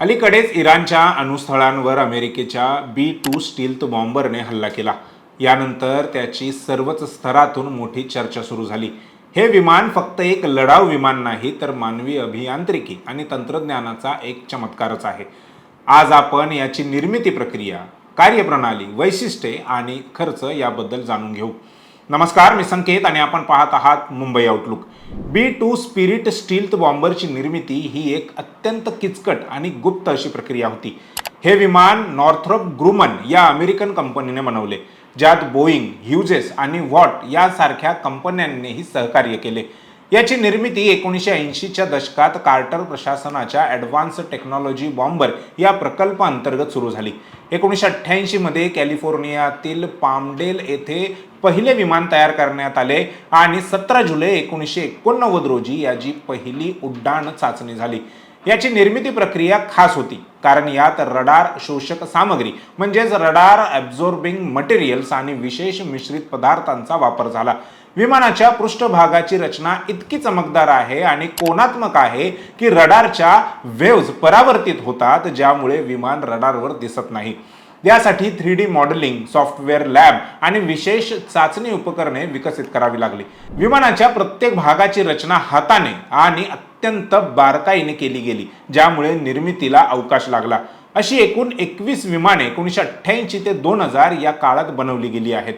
अलीकडेच इराणच्या अणुस्थळांवर अमेरिकेच्या बी टू स्टील्थ बॉम्बरने हल्ला केला. यानंतर त्याची सर्वच स्तरातून मोठी चर्चा सुरू झाली. हे विमान फक्त एक लढाऊ विमान नाही तर मानवी अभियांत्रिकी आणि तंत्रज्ञानाचा एक चमत्कारच आहे. आज आपण याची निर्मिती प्रक्रिया कार्यप्रणाली वैशिष्ट्ये आणि खर्च याबद्दल जाणून घेऊ. नमस्कार मी संकेत आणि आपण पाहत आहात Mumbai outlook B two spirit stealth बॉम्बरची निर्मिती ही एक अत्यंत किचकट आणि गुप्त अशी प्रक्रिया होती. हे विमान नॉर्थ्रॉप ग्रुमन या अमेरिकन कंपनीने बनवले ज्यात बोईंग ह्युजेस आणि व्हॉट यासारख्या कंपन्यांनीही सहकार्य केले. याची निर्मिती एकोणीसशे ऐंशीच्या दशकात कार्टर प्रशासनाच्या ॲडव्हान्स टेक्नॉलॉजी बॉम्बर या प्रकल्पांतर्गत सुरू झाली. एकोणीसशे अठ्ठ्याऐंशीमध्ये कॅलिफोर्नियातील पामडेल येथे पहिले विमान तयार करण्यात आले आणि सतरा जुलै एकोणीसशे एकोणनव्वद रोजी याची पहिली उड्डाण चाचणी झाली. याची निर्मिती प्रक्रिया खास होती. कारण यात रडार शोषक सामग्री म्हणजेच रडार ॲब्झॉर्बिंग मटेरियल्स आणि विशेष मिश्रित पदार्थांचा वापर झाला. विमानाच्या पृष्ठभागाची रचना इतकी चमकदार आहे आणि कोणात्मक आहे की रडारच्या वेव्ज परावर्तित होतात ज्यामुळे विमान रडारवर दिसत नाही. यासाठी three D modelling software lab आणि विशेष चाचणी उपकरणे विकसित करावी लागली. विमानाच्या प्रत्येक भागाची रचना हाताने आणि अत्यंत बारकाईने केली गेली ज्यामुळे निर्मितीला अवकाश लागला. अशी एकूण एकवीस विमाने एकोणीसशे अठ्ठ्याऐंशी ते दोन हजार या काळात बनवली गेली आहेत.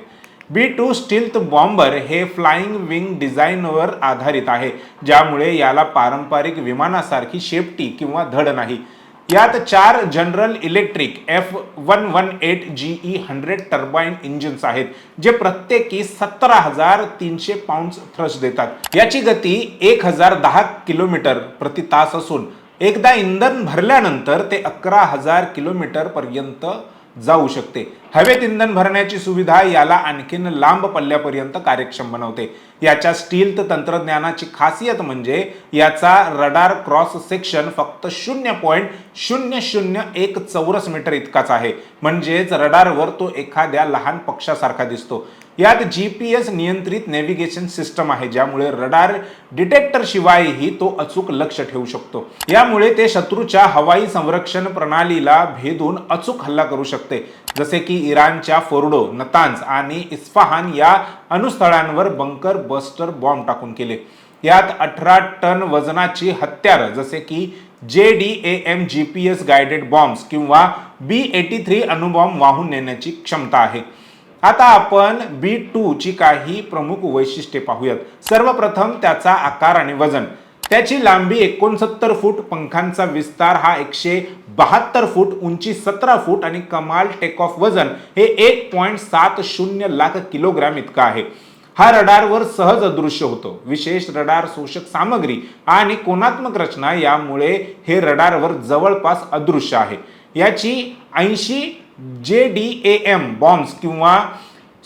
बी टू स्टील्थ बॉम्बर हे फ्लाइंग विंग डिझाईनवर आधारित आहे ज्यामुळे याला पारंपरिक विमानासारखी शेपटी किंवा धड नाही. यात चार General Electric F one one eight G E hundred turbine engines आहेत जे प्रत्येकी सतरा हजार तीनशे पाऊंड थ्रस्ट देतात. याची गती एक हजार दहा किलोमीटर प्रति तास असून एकदा इंधन भरल्यानंतर ते अकरा हजार किलोमीटर पर्यंत जाऊ शकते. हवेत इंधन भरण्याची सुविधा याला आणखीन लांब पल्ल्यापर्यंत कार्यक्षम बनवते. याच्या स्टील तंत्रज्ञानाची खासियत म्हणजे याचा रडार क्रॉस सेक्शन फक्त शून्य पॉईंट शून्य शून्य एक चौरस मीटर इतकाच आहे. म्हणजेच रडारवर तो एखाद्या लहान पक्षासारखा दिसतो. यात जी पी एस नियंत्रित नेव्हिगेशन सिस्टम आहे ज्यामुळे रडार डिटेक्टर शिवायही तो अचूक लक्ष ठेवू शकतो. यामुळे ते शत्रूच्या हवाई संरक्षण प्रणालीला भेदून अचूक हल्ला करू शकते. जसे की इराणच्या फोर्डो नतांज आणि इस्फहान या अणुस्थळांवर बंकर बस्टर बॉम्ब टाकून केले. यात अठरा टन वजनाची हत्यारं जसे की J D A M G P S guided bombs किंवा बी एटी थ्री अणुबॉम्ब वाहून नेण्याची क्षमता आहे. आता आपण बी टू ची काही प्रमुख वैशिष्ट्ये पाहूयात. सर्वप्रथम त्याचा आकार आणि वजन. त्याची लांबी एकोणसत्तर फूट पंखांचा विस्तार हा एकशे बहात्तर फूट उंची सतरा फूट आणि कमाल टेक ऑफ वजन हे एक पॉईंट सात शून्य लाख किलोग्राम इतका आहे. हा रडारवर सहज अदृश्य होतो. विशेष रडार शोषक सामग्री आणि कोणात्मक रचना यामुळे हे रडारवर जवळपास अदृश्य आहे. याची ऐंशी जे डी ए एम बॉम्ब्स किंवा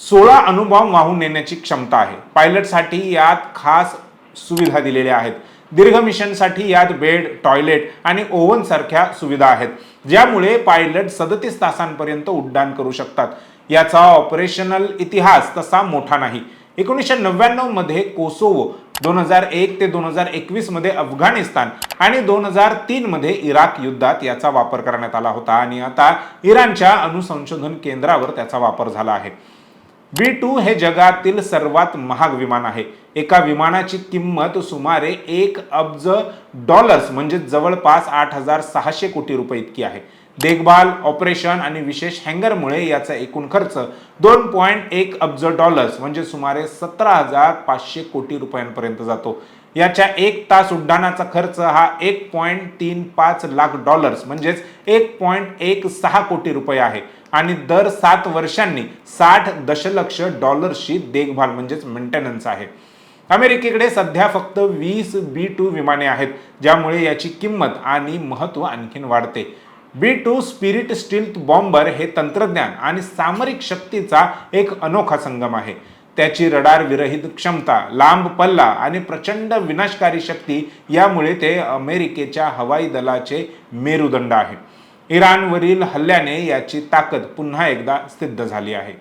सोळा अणुबॉम्ब वाहून नेण्याची क्षमता आहे. पायलटसाठी यात खास सुविधा दिलेल्या आहेत. दीर्घ मिशनसाठी यात बेड टॉयलेट आणि ओव्हनसारख्या सुविधा आहेत ज्यामुळे पायलट सदतीस तासांपर्यंत उड्डाण करू शकतात. याचा ऑपरेशनल इतिहास तसा मोठा नाही. एकोणीसशे नव्याण्णवमध्ये कोसोवो दोन हजार एक ते दोन हजार एकवीसमध्ये अफगाणिस्तान आणि दोन हजार तीन मध्ये इराक युद्धात याचा वापर करण्यात आला होता आणि आता इराणच्या अणुसंशोधन केंद्रावर त्याचा वापर झाला आहे. बी टू हे जगातील सर्वात महाग विमान आहे. एका विमानाची किंमत सुमारे एक अब्ज डॉलर्स म्हणजे जवळपास आठ हजार सहाशे कोटी रुपये इतकी आहे. देखभाल ऑपरेशन आणि विशेष हँगरमुळे याचा एकूण खर्च दोन पॉईंट एक अब्ज डॉलर्स म्हणजे सुमारे सतरा हजार पाचशे कोटी रुपयांपर्यंत जातो. याच्या एक तास उड्डाणाचा खर्च हा एक पॉईंट तीन पाच लाख डॉलर्स म्हणजेच एक पॉईंट एक सहा कोटी रुपये आहे. आणि दर सात वर्षांनी साठ दशलक्ष डॉलर्सची देखभाल म्हणजेच मेंटेनन्स आहे. अमेरिकेकडे सध्या फक्त वीस बी टू विमाने आहेत ज्यामुळे याची किंमत आणि महत्त्व आणखीन वाढते. B two spirit stealth bomber हे तंत्रज्ञान आणि सामरिक शक्तीचा एक अनोखा संगम आहे. त्याची रडार विरहित क्षमता लांब पल्ला आणि प्रचंड विनाशकारी शक्ती यामुळे ते अमेरिकेच्या हवाई दलाचे मेरुदंड आहे. इराणवरील हल्ल्याने याची ताकद पुन्हा एकदा सिद्ध झाली आहे.